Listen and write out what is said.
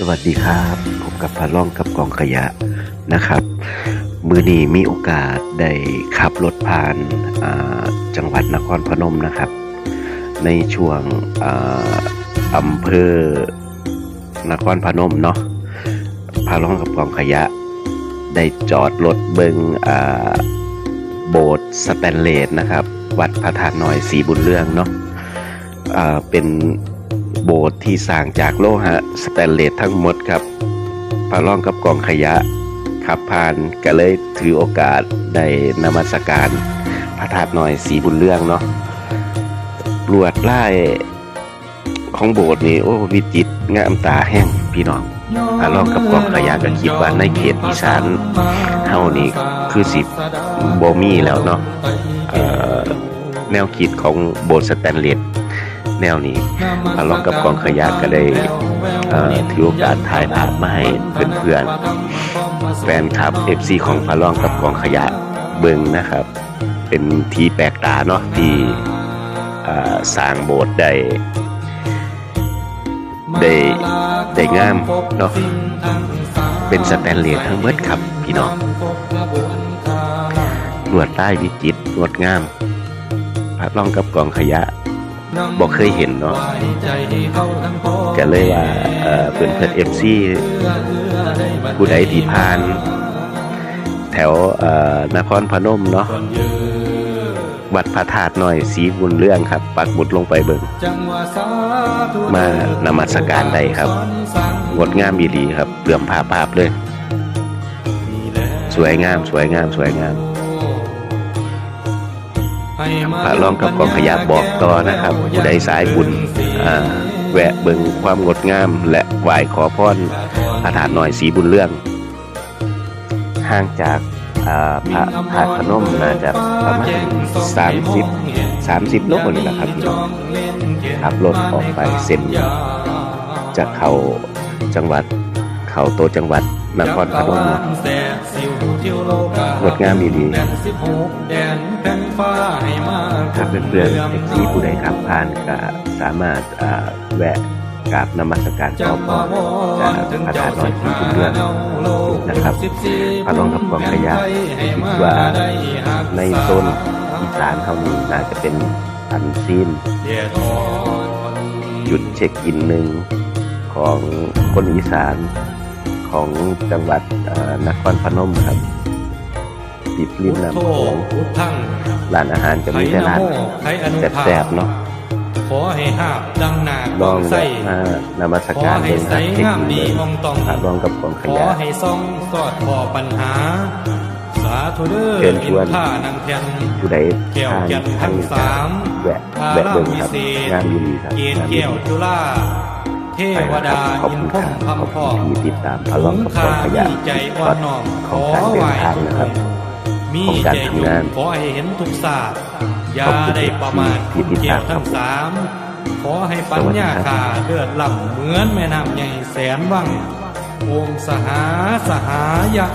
สวัสดีครับพบกับพาล่องกับกองขยะนะครับ มือนี้มีโอกาสได้ขับรถผ่านจังหวัดนครพนมนะครับ ในช่วงออำเภอนครพนมเนาะพาล่องกับกองขยะ ได้จอดรถเบิงโบสถ์สแตนเลสนะครับ วัดพระธาตุน้อยสีบุญเรื่องเนาะอ่าเป็น โบสถ์ที่สร้างจากโลหะสแตนเลสทั้งหมดครับพาล่องกับกองขยะขับผ่านก็เลยถือโอกาสได้นมัสการพระธาตุน้อยสีบุญเรื่องเนาะลวดลายของโบสถ์นี่โอ้วิจิตรงามตาแห้งพี่น้องพาล่องกับกองขยะก็คิดว่าในเขตอีสานเฮานี่คือสิบ่มีแล้วเนาะแนวคิดของโบสถ์สแตนเลส แนวนี้พาล่องกับกองขยะก็ได้เอ่อถือโอกาสถ่ายภาพมาให้เพื่อนๆแฟนคลับ FC ของพาล่องกับกองขยะเบิงนะครับ เป็นทีแปลกตาเนาะที่สร้างโบสถ์ได้ได้ได้งามเนาะเป็นสแตนเลสทั้งเบิดครับพี่น้องลวดลายวิจิตรงดงามพาล่องกับกองขยะ บอกเคยเห็นเนาะก็เลยว่าเอ่อเพื่อนเพื่อนเอฟซีผู้ใดที่ผ่าน แถวเอ่อนครพนมเนาะวัดพระธาตุน้อยสีบุญเรื่องครับ ปักหมุดลงไปเบิ่งมานมัสการได้ครับ งดงามดีๆครับเปลื่อมผ้าภาพเลย สวยงาม สวยงาม สวยงาม พระรองกับกองขยะบอกต่อนะครับผู้ใดสายบุญแวะเบิ่งความงดงาม และไหว้ขอพรพระธาตุน้อยสีบุญเรื่อง ห่างจากพระธาตุพนมน่าจะประมาณ30 30โลนี่แหละครับพี่น้องขับรถออกไปเส้นจากเขาจังหวัด เขาโตจังหวัดนครพนมงดงามดีๆ ครับเพื่อนๆเอฟซีผู้ใดขับผ่านก็สามารถแวะกราบนมัสการขอพรจากพระธาตุน้อยที่คุณเรื่องนะครับพระรองกับกองขยะคิดว่าในโซนอีสานเขานี้น่าจะเป็นอันซีนจุดเช็คอินหนึ่งของคนอีสานของจังหวัดนครพนมครับ ติดริมน้ำโขงร้านอาหารจะมีแต่ร้านแซ่บๆเนาะขอให้หาบดังหนาลองใส่แวะมานมัสการเป็นครับเช็คอินเลยพระรองกับกองขขอยะให้ซ่องสอดพอปัญหา สาธุเด้อเชิญชวนท่านางแผ่นผู้ใดแก้วทานแก่นทาทั้นงนี้สามแวะพาแวะราเบิ่งวิครับเศษงานดีๆครับเกณฑ์งานดีแก้วจุฬาเทวดาขอบอินคุณพครรับหมขอบคำพ่อคุณที่ติดตามพระรองกับกองขยะมีใจอ่ก่ออนนน้อมของการเดินทางนะครับ มีของการใจทำงานขอให้เห็นทุกศาสตร์อย่าขอบคุณได้ประมาทที่ติดเกี่ยตาวมทั้งสามขอให้ปัญญาขาเลือดล่ำเหมือนแม่น้ำใหญ่แสนวังโอมสหาสหายะ